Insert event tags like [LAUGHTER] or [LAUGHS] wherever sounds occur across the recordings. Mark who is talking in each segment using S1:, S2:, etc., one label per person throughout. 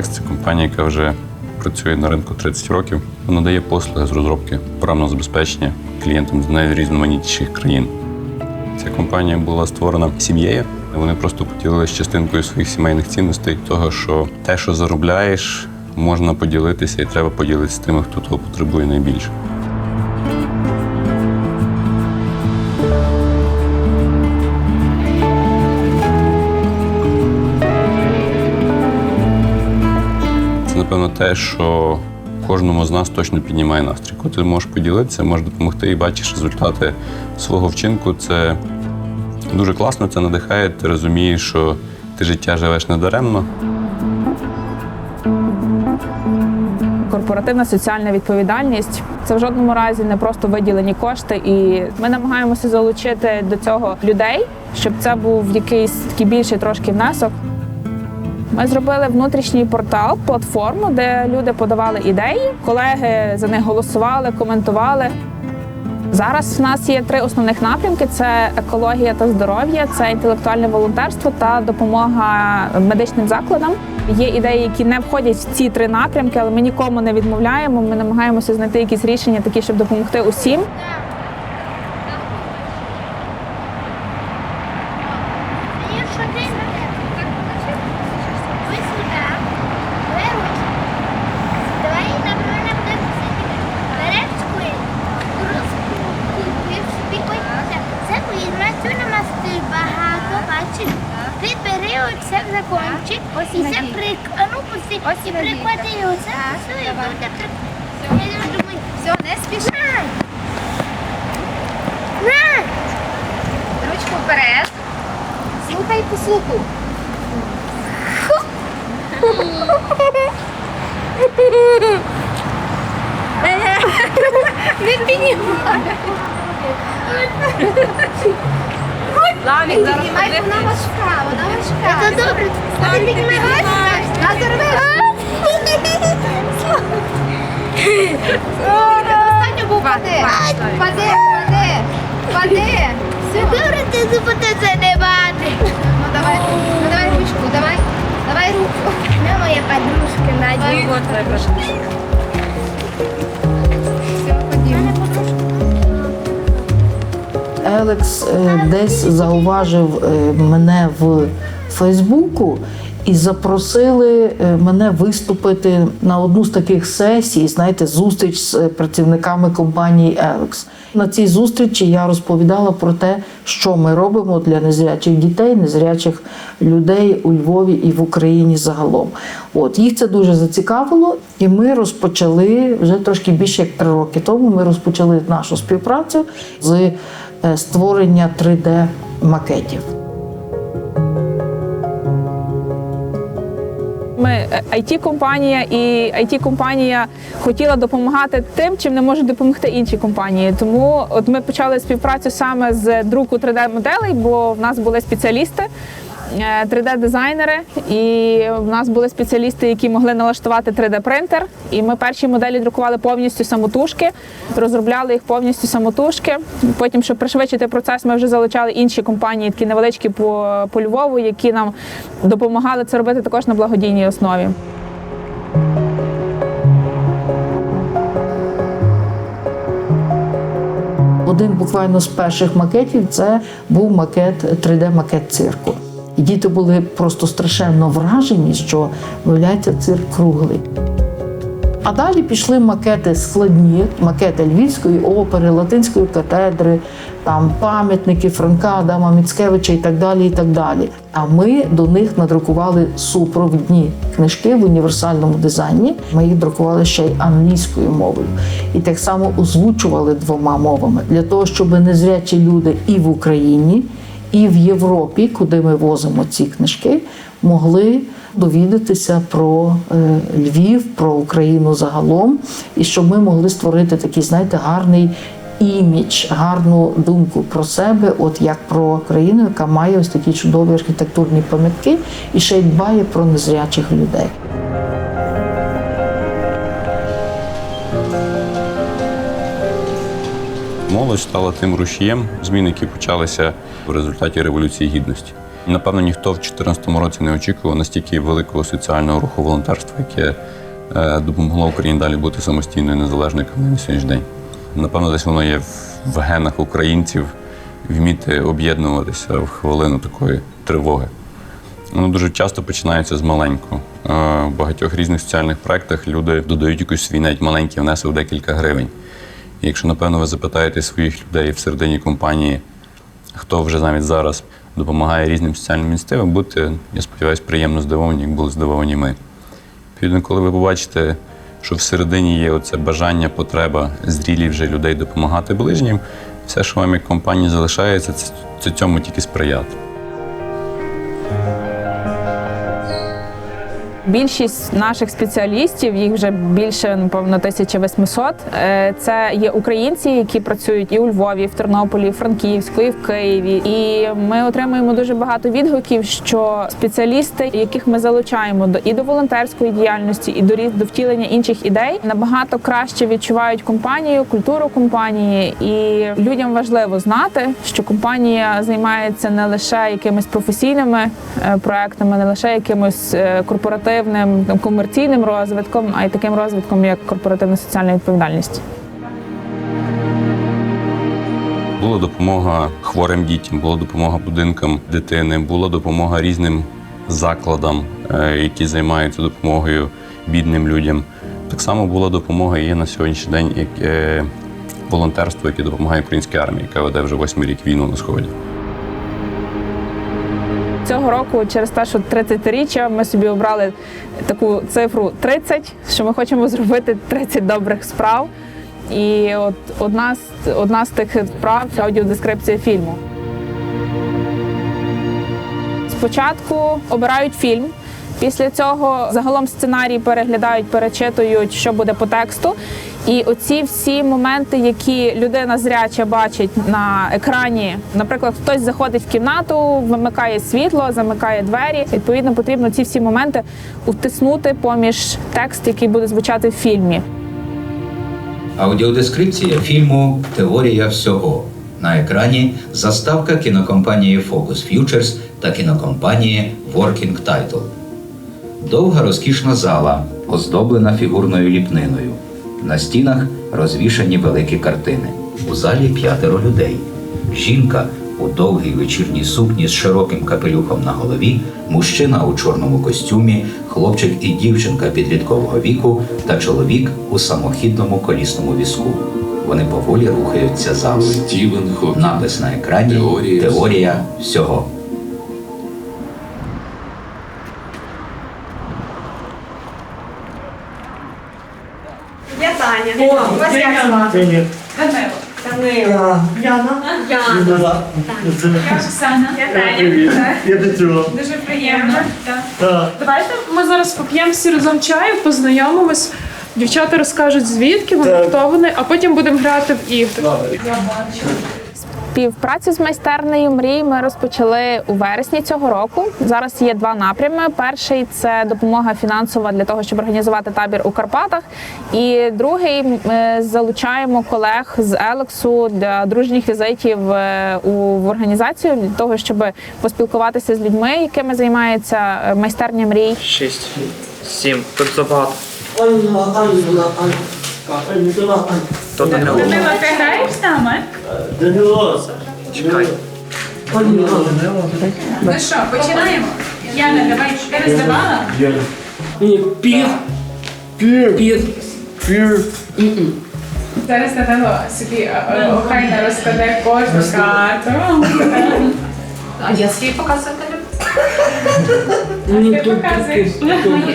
S1: Alex це компанія, яка вже працює на ринку 30 років. Вона дає послуги з розробки програмного забезпечення клієнтам з найрізноманітніших країн. Ця компанія була створена сім'єю. Вони просто поділилися частинкою своїх сімейних цінностей, того, що те, що заробляєш, можна поділитися і треба поділитися з тими, хто того потребує найбільше. Напевно, те, що кожному з нас точно піднімає настрій. Коли ти можеш поділитися, можеш допомогти і бачиш результати свого вчинку. Це дуже класно, це надихає. Ти розумієш, що ти життя живеш недаремно.
S2: Корпоративна соціальна відповідальність це в жодному разі не просто виділені кошти, і ми намагаємося залучити до цього людей, щоб це був якийсь такий більший трошки внесок. Ми зробили внутрішній портал, платформу, де люди подавали ідеї, колеги за них голосували, коментували. Зараз в нас є три основних напрямки: це екологія та здоров'я, це інтелектуальне волонтерство та допомога медичним закладам. Є ідеї, які не входять в ці три напрямки, але ми нікому не відмовляємо. Ми намагаємося знайти якісь рішення, такі, щоб допомогти усім.
S3: Якщо ти ви сюди, ви ручку. Давай, напевно, будемо сидіти. Береш Це візьме, цю намасти багато, бачиш? Ти бери оце в ось і це прик... А ну, пусти, ось і приклади оце, все, і буде прик... Я думаю,
S4: Все, не спішай.
S3: на!
S4: Ручку вперед. Слухай по слуху. [LAUGHS] Не піднімай. Славік, зараз піднімай, вона важка, вона важка.
S3: Це добре, А ти піднімаєш?
S4: Достатньо був пади. Пади, пади, пади. Все.
S3: Добре, ти зупини це не бати.
S4: Ну давай, ну давай ручку, давай. Давай руку.
S3: Не моя подружка Надя.
S5: Елекс е, десь зауважив е, мене в Фейсбуку і запросили е, мене виступити на одну з таких сесій, знаєте, зустріч з працівниками компанії Елекс. На цій зустрічі я розповідала про те, що ми робимо для незрячих дітей, незрячих людей у Львові і в Україні загалом. От їх це дуже зацікавило, і ми розпочали вже трошки більше як три роки тому. Ми розпочали нашу співпрацю з створення 3D макетів.
S2: Ми it компанія і it компанія хотіла допомагати тим, чим не можуть допомогти інші компанії. Тому от ми почали співпрацю саме з друку 3D-моделей, бо в нас були спеціалісти. 3D-дизайнери, і в нас були спеціалісти, які могли налаштувати 3D-принтер. І ми перші моделі друкували повністю самотужки, розробляли їх повністю самотужки. Потім, щоб пришвидшити процес, ми вже залучали інші компанії, такі невеличкі по, по Львову, які нам допомагали це робити також на благодійній основі.
S5: Один буквально з перших макетів це був макет 3D-макет цирку. І діти були просто страшенно вражені, що виявляється цирк круглий. А далі пішли макети складні, макети Львівської опери, Латинської катедри, там пам'ятники Франка, Адама Міцкевича і так далі. і так далі. А ми до них надрукували супровідні книжки в універсальному дизайні. Ми їх друкували ще й англійською мовою. І так само озвучували двома мовами для того, щоб незрячі люди і в Україні, і в Європі, куди ми возимо ці книжки, могли довідатися про е, Львів, про Україну загалом, і щоб ми могли створити такий, знаєте, гарний імідж, гарну думку про себе, от як про країну, яка має ось такі чудові архітектурні пам'ятки і ще й дбає про незрячих людей.
S1: Молодь стала тим рушієм змін, які почалися в результаті Революції Гідності. Напевно, ніхто в 2014 році не очікував настільки великого соціального руху волонтерства, яке е, допомогло Україні далі бути самостійною незалежною країною на сьогоднішній день. Напевно, десь воно є в- генах українців вміти об'єднуватися в хвилину такої тривоги. Воно дуже часто починається з маленького. Е, В багатьох різних соціальних проєктах люди додають якийсь свій навіть маленький внесок декілька гривень. Якщо, напевно, ви запитаєте своїх людей всередині компанії, хто вже навіть зараз допомагає різним соціальним ініціативам, будьте, я сподіваюся, приємно здивовані, як були здивовані ми. Відповідно, коли ви побачите, що всередині є оце бажання, потреба зрілі вже людей допомагати ближнім, все, що вам як компанії залишається, це цьому тільки сприяти.
S2: Більшість наших спеціалістів, їх вже більше напевно 1800, е, Це є українці, які працюють і у Львові, і в Тернополі, і в Франківську, і в Києві. І ми отримуємо дуже багато відгуків, що спеціалісти, яких ми залучаємо до і до волонтерської діяльності, і до до втілення інших ідей, набагато краще відчувають компанію, культуру компанії. І людям важливо знати, що компанія займається не лише якимись професійними е, проектами, не лише якимось е, корпоративним там, комерційним розвитком, а й таким розвитком, як корпоративна соціальна відповідальність.
S1: Була допомога хворим дітям, була допомога будинкам дитини, була допомога різним закладам, е, які займаються допомогою бідним людям. Так само була допомога і на сьогоднішній день як е, волонтерство, яке допомагає українській армії, яка веде вже восьмий рік війну на сході.
S2: Цього року, через те, що 30-річчя, ми собі обрали таку цифру 30, що ми хочемо зробити 30 добрих справ. І от одна з одна з тих справ це аудіодескрипція фільму. Спочатку обирають фільм. Після цього загалом сценарій переглядають, перечитують, що буде по тексту. І оці всі моменти, які людина зряча бачить на екрані, наприклад, хтось заходить в кімнату, вимикає світло, замикає двері. Відповідно, потрібно ці всі моменти утиснути поміж текст, який буде звучати в фільмі.
S6: Аудіодескрипція фільму Теорія всього. На екрані заставка кінокомпанії Focus Futures та кінокомпанії Working Title. Довга розкішна зала, оздоблена фігурною ліпниною. На стінах розвішані великі картини. У залі п'ятеро людей. Жінка у довгій вечірній сукні з широким капелюхом на голові, мужчина у чорному костюмі, хлопчик і дівчинка підліткового віку та чоловік у самохідному колісному візку. Вони поволі рухаються залою.
S7: Стівен Хокінг.
S6: Напис на екрані
S7: Теорія
S6: Теорія всього.
S4: О, вас як звати?
S8: Привіт.
S4: Данило.
S8: Данило.
S4: Яна. Яна.
S8: Яна.
S4: Я Оксана. Я Таня.
S8: Я Петро.
S4: Дуже приємно. Так.
S8: Так.
S9: Давайте ми зараз поп'ємо всі разом чаю, познайомимось. Дівчата розкажуть, звідки вони,
S8: Так.
S9: хто вони, а потім будемо грати в ігри.
S2: Співпрацю з майстернею мрій ми розпочали у вересні цього року. Зараз є два напрями. Перший це допомога фінансова для того, щоб організувати табір у Карпатах. І другий ми залучаємо колег з Елексу для дружніх візитів е, у в організацію для того, щоб поспілкуватися з людьми, якими займається е, майстерня мрій.
S10: Шість, сім. Тут забагато.
S8: Анна, Анна, Анна. Анна, Анна.
S10: То не було.
S4: Данило, ти граєш з нами?
S8: Данило.
S10: Чекай.
S4: Ну що, починаємо? Яна, давай, ти роздавала?
S8: Ні, пір. Пір. Пір. Пір.
S4: Зараз Данило собі е, е, охайно розкладе кожну карту. А я свій показувати
S8: Ні,
S4: Ти
S8: тут
S4: показуєш.
S8: Ні, чик-чик.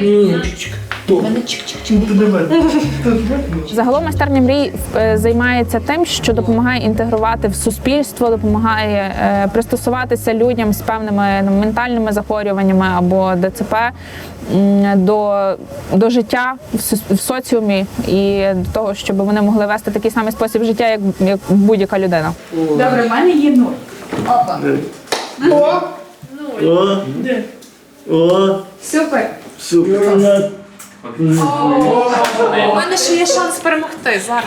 S8: То. Туди мене. [LAUGHS]
S2: Загалом майстерня мрій е, займається тим, що допомагає інтегрувати в суспільство, допомагає е, пристосуватися людям з певними ну, ментальними захворюваннями або ДЦП до, до життя в, соціумі і до того, щоб вони могли вести такий самий спосіб життя, як, як будь-яка людина.
S4: Добре, в мене є нуль. Опа.
S8: О. О.
S4: Супер.
S8: Супер.
S9: У мене ще є шанс перемогти зараз.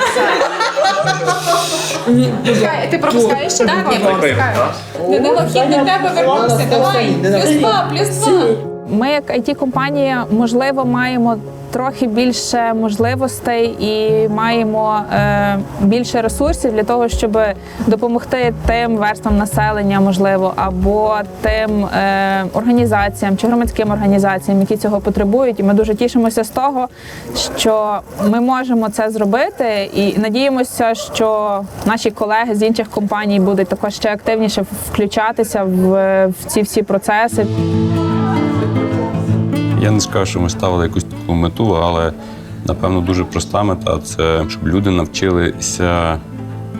S9: Чекай, ти пропускаєш ще? Так, я пропускаю. Данило, хід до тебе вернувся. Давай. Плюс два, плюс два.
S2: Ми, як it компанія можливо, маємо трохи більше можливостей і маємо е, більше ресурсів для того, щоб допомогти тим верствам населення, можливо, або тим е, організаціям чи громадським організаціям, які цього потребують. І ми дуже тішимося з того, що ми можемо це зробити, і надіємося, що наші колеги з інших компаній будуть також ще активніше включатися в, в ці всі процеси.
S1: Я не скажу, що ми ставили якусь таку мету, але напевно дуже проста мета це щоб люди навчилися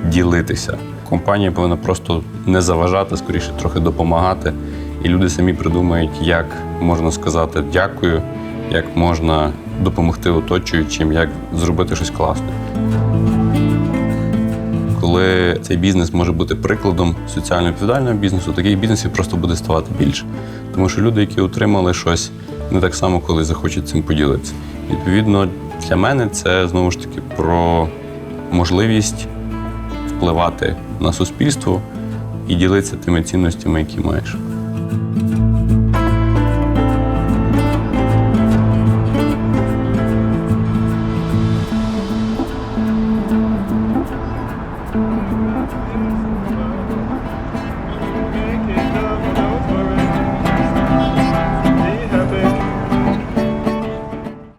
S1: ділитися. Компанія повинна просто не заважати, скоріше трохи допомагати. І люди самі придумають, як можна сказати дякую, як можна допомогти оточуючим, як зробити щось класне. Коли цей бізнес може бути прикладом соціально відповідального бізнесу, таких бізнесів просто буде ставати більше. Тому що люди, які отримали щось, не так само коли захочуть цим поділитися. Відповідно, для мене це знову ж таки про можливість впливати на суспільство і ділитися тими цінностями, які маєш.